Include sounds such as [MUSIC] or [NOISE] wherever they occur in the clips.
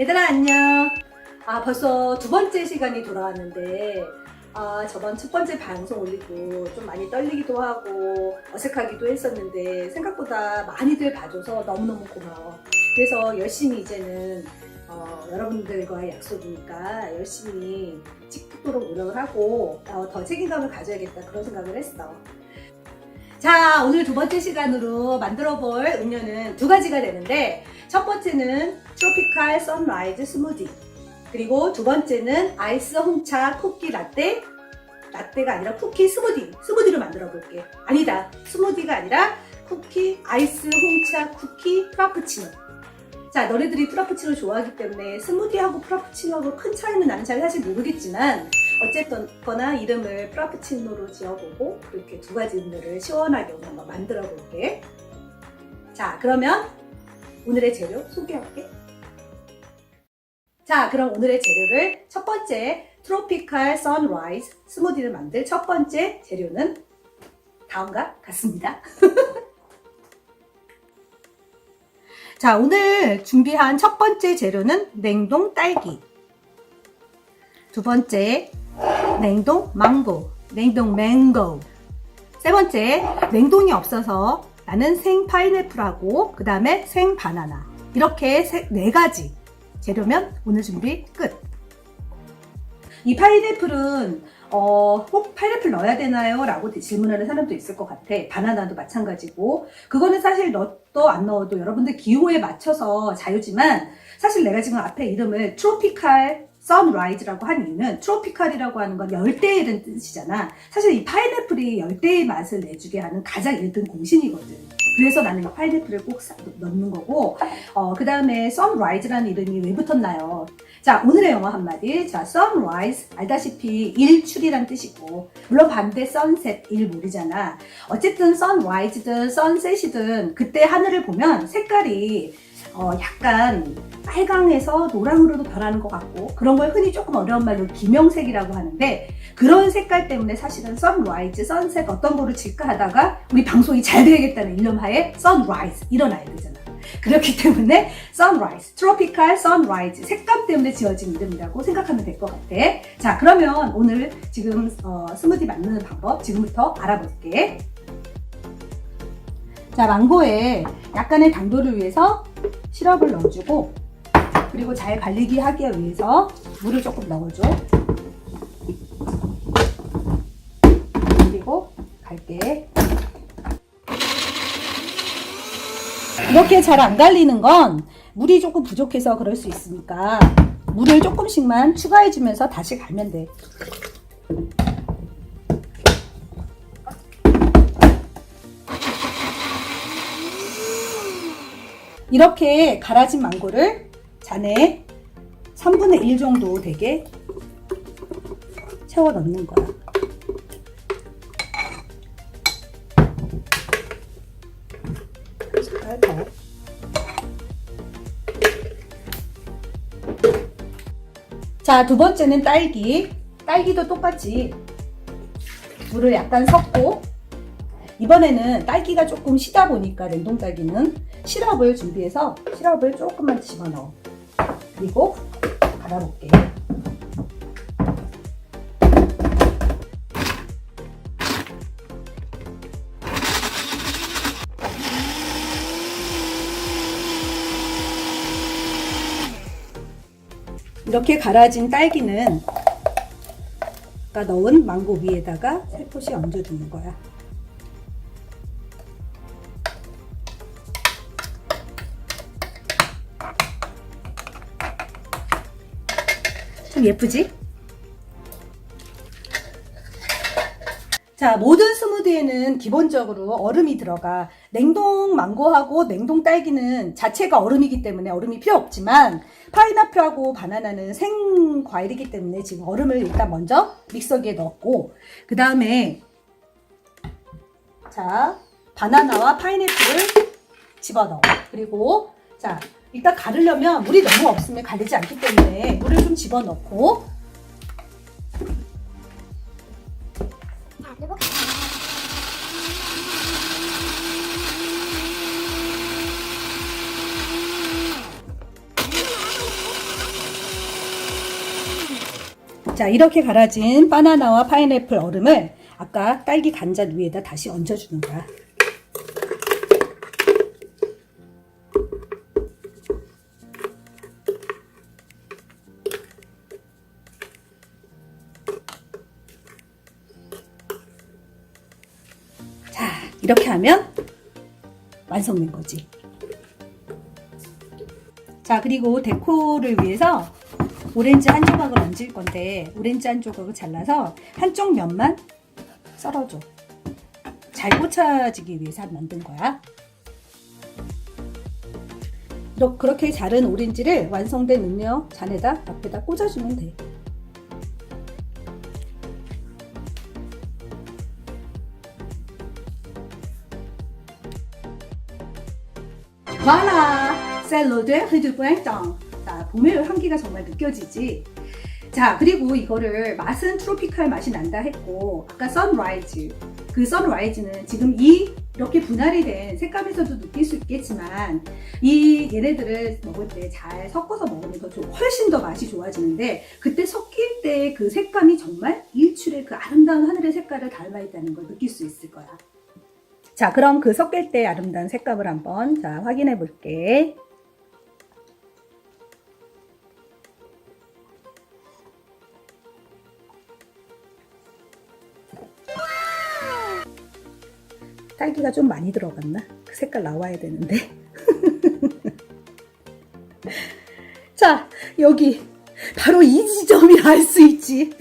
얘들아 안녕. 아 벌써 두 번째 시간이 돌아왔는데 아 저번 첫 번째 방송 올리고 좀 많이 떨리기도 하고 어색하기도 했었는데 생각보다 많이들 봐줘서 너무너무 고마워. 그래서 열심히 이제는 어, 여러분들과의 약속이니까 열심히 찍도록 노력을 하고 어, 더 책임감을 가져야겠다 그런 생각을 했어. 자 오늘 두 번째 시간으로 만들어 볼 음료는 두 가지가 되는데 첫 번째는 트로피칼 선라이즈 스무디 그리고 두 번째는 아이스 홍차 쿠키 라떼. 라떼가 아니라 쿠키 스무디 스무디로 만들어 볼게 아니다. 스무디가 아니라 쿠키 아이스 홍차 쿠키 프라푸치노 자 너네들이 프라푸치노 좋아하기 때문에 스무디하고 프라푸치노하고 큰 차이는 나는 잘 사실 모르겠지만 어쨌든 거나 이름을 프라푸치노로 지어보고 그렇게 두 가지 음료를 시원하게 오늘 한번 만들어 볼게. 자 그러면 오늘의 재료 소개할게. 자 그럼 오늘의 재료를 첫 번째 트로피칼 선라이즈 스무디를 만들 첫 번째 재료는 다음과 같습니다. [LAUGHS] 자 오늘 준비한 첫 번째 재료는 냉동 딸기. 두 번째 냉동 망고, 냉동 맹고. 세 번째, 냉동이 없어서 나는 생 파인애플하고 그 다음에 생 바나나. 이렇게 세- 네 가지 재료면 오늘 준비 끝. 이 파인애플은 어, 꼭 파인애플 넣어야 되나요? 라고 질문하는 사람도 있을 것 같아. 바나나도 마찬가지고. 그거는 사실 넣어도 안 넣어도 여러분들 기호에 맞춰서 자유지만 사실 내가 지금 앞에 이름을 트로피칼 선라이즈라고 한 이유는 트로피칼이라고 하는 건 열대이라는 뜻이잖아. 사실 이 파인애플이 열대의 맛을 내주게 하는 가장 1등 공신이거든. 그래서 나는 이 파인애플을 꼭 사- 넣는 거고, 어, 그 다음에 sunrise라는 이름이 왜 붙었나요? 자, 오늘의 영어 한마디. 자, sunrise. 알다시피 일출이란 뜻이고, 물론 반대 sunset, 일몰이잖아. 어쨌든 sunrise든 sunset이든 그때 하늘을 보면 색깔이 어, 약간 빨강에서 노랑으로도 변하는 것 같고 그런 걸 흔히 조금 어려운 말로 기명색이라고 하는데 그런 색깔 때문에 사실은 선라이즈, 선셋 어떤 거를 칠까 하다가 우리 방송이 잘 되겠다는 일념하에 선라이즈 일어나야 되잖아. 그렇기 때문에 선라이즈, 트로피칼 선라이즈 색감 때문에 지어진 이름이라고 생각하면 될 것 같아. 자, 그러면 오늘 지금 어, 스무디 만드는 방법 지금부터 알아볼게. 자, 망고에 약간의 당도를 위해서 시럽을 넣어주고 그리고 잘 갈리기 하기 위해서 물을 조금 넣어줘. 그리고 갈게. 이렇게 잘 안 갈리는 건 물이 조금 부족해서 그럴 수 있으니까 물을 조금씩만 추가해주면서 다시 갈면 돼. 이렇게 갈아진 망고를 잔에 3분의 1 정도 되게 채워 넣는 거야. 자, 두 번째는 딸기. 딸기도 똑같이 물을 약간 섞고 이번에는 딸기가 조금 시다 보니까 냉동 딸기는 시럽을 준비해서 시럽을 조금만 집어넣어. 그리고 갈아볼게. 이렇게 갈아진 딸기는 아까 넣은 망고 위에다가 살포시 얹어주는 거야. 좀 예쁘지? 자, 모든 스무디에는 기본적으로 얼음이 들어가. 냉동 망고하고 냉동 딸기는 자체가 얼음이기 때문에 얼음이 필요 없지만 파인애플하고 바나나는 생 과일이기 때문에 지금 얼음을 일단 먼저 믹서기에 넣었고 그 다음에 자 바나나와 파인애플을 집어넣어. 그리고 자 일단 가르려면 물이 너무 없으면 가르지 않기 때문에 물을 좀 집어넣고 자 이렇게 갈아진 바나나와 파인애플 얼음을 아까 딸기 간장 위에다 다시 얹어주는 거야. 이렇게 하면 완성된 거지. 자, 그리고 데코를 위해서 오렌지 한 조각을 얹을 건데 오렌지 한 조각을 잘라서 한쪽 면만 썰어줘. 잘 꽂혀지기 위해서 만든 거야. 그렇게 자른 오렌지를 완성된 음료 잔에다 앞에다 꽂아주면 돼. Voilà, du printemps. 자, 봄의 향기가 정말 느껴지지. 자, 그리고 이거를 맛은 트로피칼 맛이 난다 했고, 아까 선라이즈. 그 선라이즈는 지금 이 이렇게 분할이 된 색감에서도 느낄 수 있겠지만, 이 얘네들을 먹을 때 잘 섞어서 먹으면 더좀 훨씬 더 맛이 좋아지는데, 그때 섞일 때 그 색감이 정말 일출의 그 아름다운 하늘의 색깔을 닮아 있다는 걸 느낄 수 있을 거야. 자, 그럼 그 섞일 때 아름다운 색감을 한번 자, 확인해 볼게. 딸기가 좀 많이 들어갔나? 그 색깔 나와야 되는데. [LAUGHS] 자, 여기 바로 이 지점이라 할 수 있지.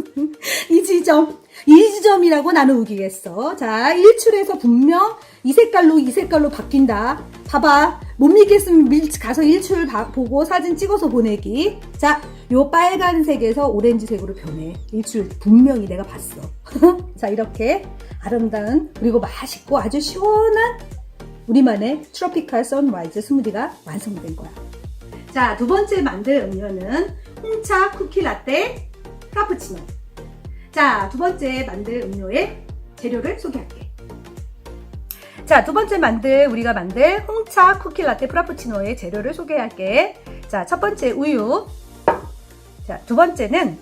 [LAUGHS] 이 지점. 이 지점이라고 나는 우기겠어. 자, 일출에서 분명 이 색깔로 이 색깔로 바뀐다. 봐봐. 못 믿겠으면 밀- 가서 일출 봐- 보고 사진 찍어서 보내기. 자, 요 빨간색에서 오렌지색으로 변해. 일출 분명히 내가 봤어. [LAUGHS] 자, 이렇게 아름다운 그리고 맛있고 아주 시원한 우리만의 트로피칼 선라이즈 스무디가 완성된 거야. 자, 두 번째 만들 음료는 홍차 쿠키 라떼 카푸치노. 자, 두 번째 만들 음료의 재료를 소개할게. 자, 두 번째 만들, 우리가 만들 홍차 쿠키 라떼 프라푸치노의 재료를 소개할게. 자, 첫 번째 우유. 자, 두 번째는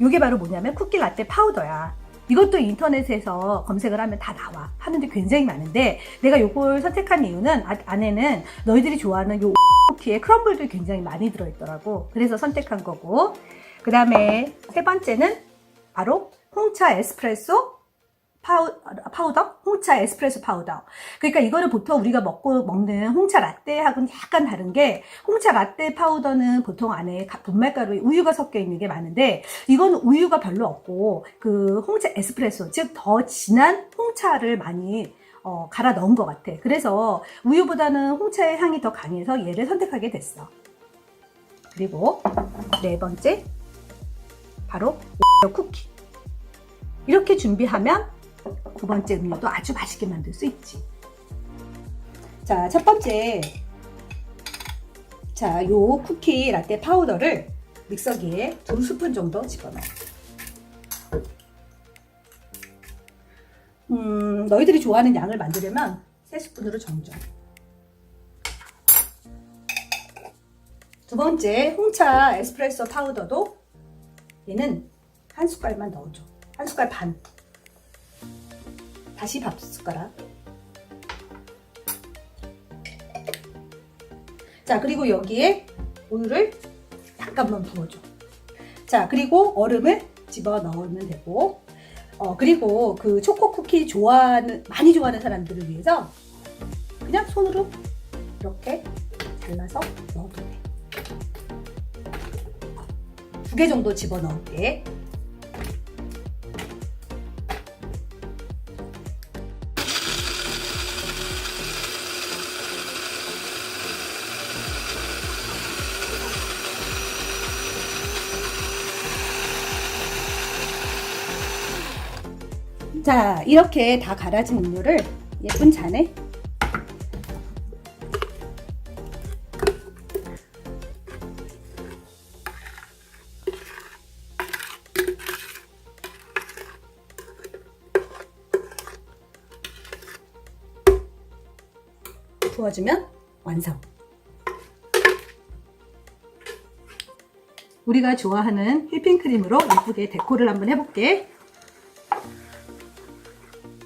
이게 바로 뭐냐면 쿠키 라떼 파우더야. 이것도 인터넷에서 검색을 하면 다 나와. 하는데 굉장히 많은데 내가 이걸 선택한 이유는 아- 안에는 너희들이 좋아하는 요 쿠키에 크럼블들이 굉장히 많이 들어있더라고. 그래서 선택한 거고. 그 다음에 세 번째는 바로 홍차 에스프레소 파우, 파우 더? 홍차 에스프레소 파우더. 그러니까 이거는 보통 우리가 먹고 먹는 홍차 라떼하고는 약간 다른 게 홍차 라떼 파우더는 보통 안에 가- 분말가루에 우유가 섞여 있는 게 많은데 이건 우유가 별로 없고 그 홍차 에스프레소 즉 더 진한 홍차를 많이 어, 갈아 넣은 것 같아. 그래서 우유보다는 홍차의 향이 더 강해서 얘를 선택하게 됐어. 그리고 네 번째 바로 오레오 쿠키. 이렇게 준비하면 두 번째 음료도 아주 맛있게 만들 수 있지. 자, 첫 번째. 자, 요 쿠키 라떼 파우더를 믹서기에 두 스푼 정도 집어넣어. 음, 너희들이 좋아하는 양을 만들려면 세 스푼으로 정정. 두 번째, 홍차 에스프레소 파우더도 얘는 한 숟갈만 넣어줘. 한 숟갈 반. 다시 밥 숟가락. 자, 그리고 여기에 우유를 약간만 부어줘. 자, 그리고 얼음을 집어 넣으면 되고, 어, 그리고 그 초코 쿠키 좋아하는, 많이 좋아하는 사람들을 위해서 그냥 손으로 이렇게 잘라서 넣어도 돼. 두 개 정도 집어 넣을게. 자, 이렇게 다 갈아진 음료를 예쁜 잔에 부어주면 완성. 우리가 좋아하는 휘핑크림으로 예쁘게 데코를 한번 해볼게.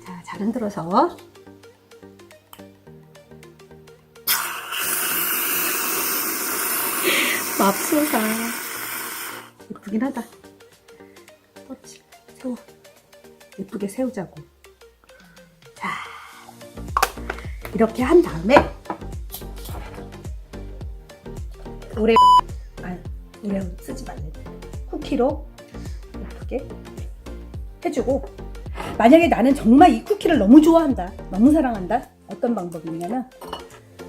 자, 잘 흔들어서. [LAUGHS] 맙소사. 예쁘긴 하다. 그렇지. 세워. 예쁘게 세우자고. 이렇게 한 다음에 오래 아니 오래 쓰지 말래. 쿠키로 예쁘게 해주고 만약에 나는 정말 이 쿠키를 너무 좋아한다, 너무 사랑한다. 어떤 방법이냐면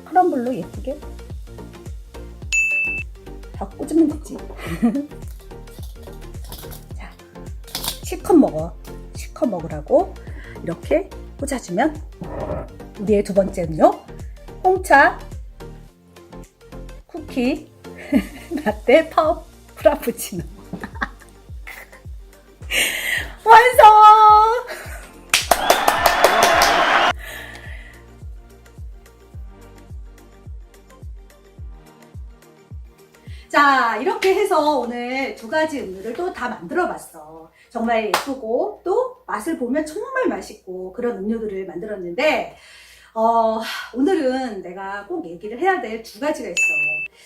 크럼블로 예쁘게 다 꽂으면 되지. [LAUGHS] 자, 실컷 먹어. 실컷 먹으라고 이렇게 꽂아주면 우리의 두 번째 음료 홍차 쿠키 [LAUGHS] 라떼 파워 프라푸치노 [LAUGHS] 완성! 자, 이렇게 해서 오늘 두 가지 음료를 또 다 만들어 봤어. 정말 예쁘고 또 맛을 보면 정말 맛있고 그런 음료들을 만들었는데, 어, 오늘은 내가 꼭 얘기를 해야 될 두 가지가 있어.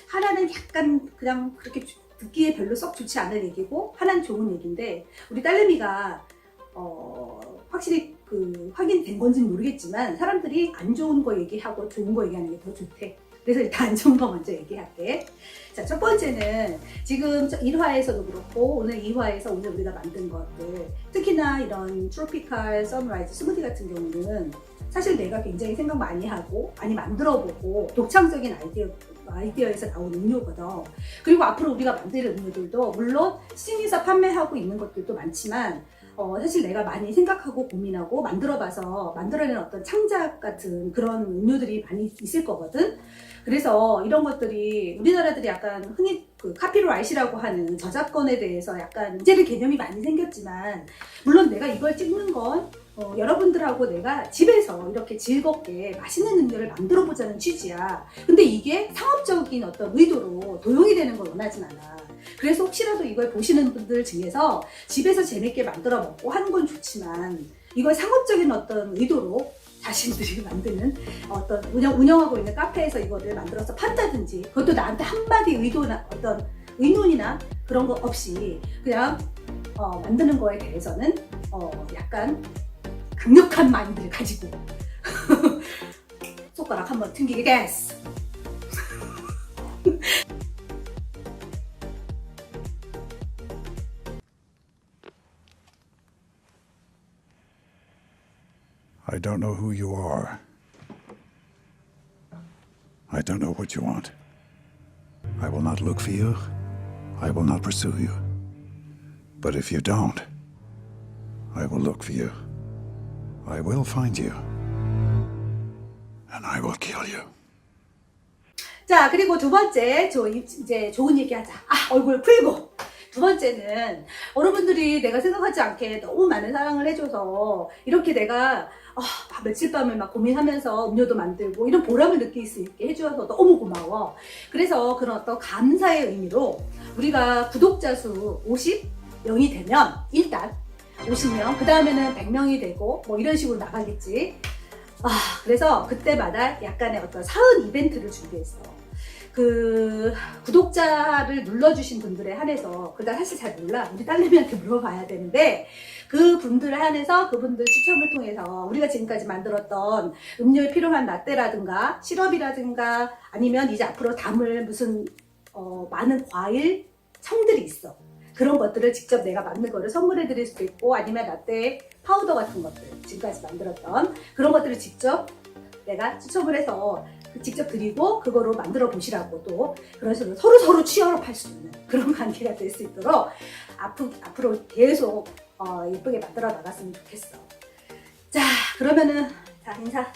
하나는 약간 그냥 그렇게 듣기에 별로 썩 좋지 않을 얘기고, 하나는 좋은 얘기인데, 우리 딸내미가, 어, 확실히 그 확인된 건지는 모르겠지만, 사람들이 안 좋은 거 얘기하고 좋은 거 얘기하는 게 더 좋대. 그래서 일단 안 좋은 거 먼저 얘기할게. 자, 첫 번째는 지금 1화에서도 그렇고 오늘 2화에서 오늘 우리가 만든 것들 특히나 이런 트로피칼 선라이즈 스무디 같은 경우는 사실 내가 굉장히 생각 많이 하고 많이 만들어보고 독창적인 아이디어, 아이디어에서 나온 음료거든. 그리고 앞으로 우리가 만들 음료들도 물론 시중에서 판매하고 있는 것들도 많지만 어, 사실 내가 많이 생각하고 고민하고 만들어봐서 만들어낸 어떤 창작 같은 그런 음료들이 많이 있을 거거든. 그래서 이런 것들이 우리나라들이 약간 흔히 그 카피라이트라고 하는 저작권에 대해서 약간 문제의 개념이 많이 생겼지만 물론 내가 이걸 찍는 건 어, 여러분들하고 내가 집에서 이렇게 즐겁게 맛있는 음료를 만들어 보자는 취지야. 근데 이게 상업적인 어떤 의도로 도용이 되는 걸 원하진 않아. 그래서 혹시라도 이걸 보시는 분들 중에서 집에서 재밌게 만들어 먹고 하는 건 좋지만 이걸 상업적인 어떤 의도로 자신들이 [LAUGHS] 만드는 어떤 운영, 운영하고 있는 카페에서 이거를 만들어서 판다든지 그것도 나한테 한마디 의도나 어떤 의논이나 그런 거 없이 그냥 어, 만드는 거에 대해서는 어, 약간 강력한 마인드를 가지고 [LAUGHS] 손가락 한번 튕기게 됐어. [LAUGHS] I don't know who you are. I don't know what you want. I will not look for you. I will not pursue you. But if you don't, I will look for you. I will find you. And I will kill you. 자, 그리고 두 번째, 저 이제 좋은 얘기 하자. 아, 얼굴 풀고. 두 번째는 여러분들이 내가 생각하지 않게 너무 많은 사랑을 해줘서 이렇게 내가 아, 며칠 밤을 막 고민하면서 음료도 만들고 이런 보람을 느낄 수 있게 해주셔서 너무 고마워. 그래서 그런 어떤 감사의 의미로 우리가 구독자 수 50명이 되면 일단 50명, 그 다음에는 100명이 되고 뭐 이런 식으로 나가겠지. 아, 그래서 그때마다 약간의 어떤 사은 이벤트를 준비했어. 그 구독자를 눌러주신 분들에 한해서 그날 사실 잘 몰라 우리 딸내미한테 물어봐야 되는데 그 분들에 한해서 그분들 추첨을 통해서 우리가 지금까지 만들었던 음료에 필요한 라떼라든가 시럽이라든가 아니면 이제 앞으로 담을 무슨 어, 많은 과일 청들이 있어 그런 것들을 직접 내가 만든 거를 선물해 드릴 수도 있고 아니면 라떼 파우더 같은 것들 지금까지 만들었던 그런 것들을 직접 내가 추첨을 해서 그 직접 드리고 그거로 만들어 보시라고 또 그런 식으로 서로 서로 취업할 수 있는 그런 [LAUGHS] 관계가 될 수 있도록 앞으로, 앞으로 계속 어, 예쁘게 만들어 나갔으면 좋겠어. 자 그러면은 자 인사.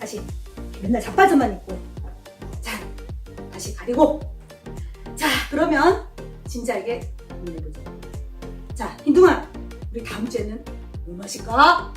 다시. 맨날 자빠져만 있고. 자 다시 가리고. 자 그러면 진지하게 고민해보자. 자 흰둥아 우리 다음 주에는 뭐 마실까?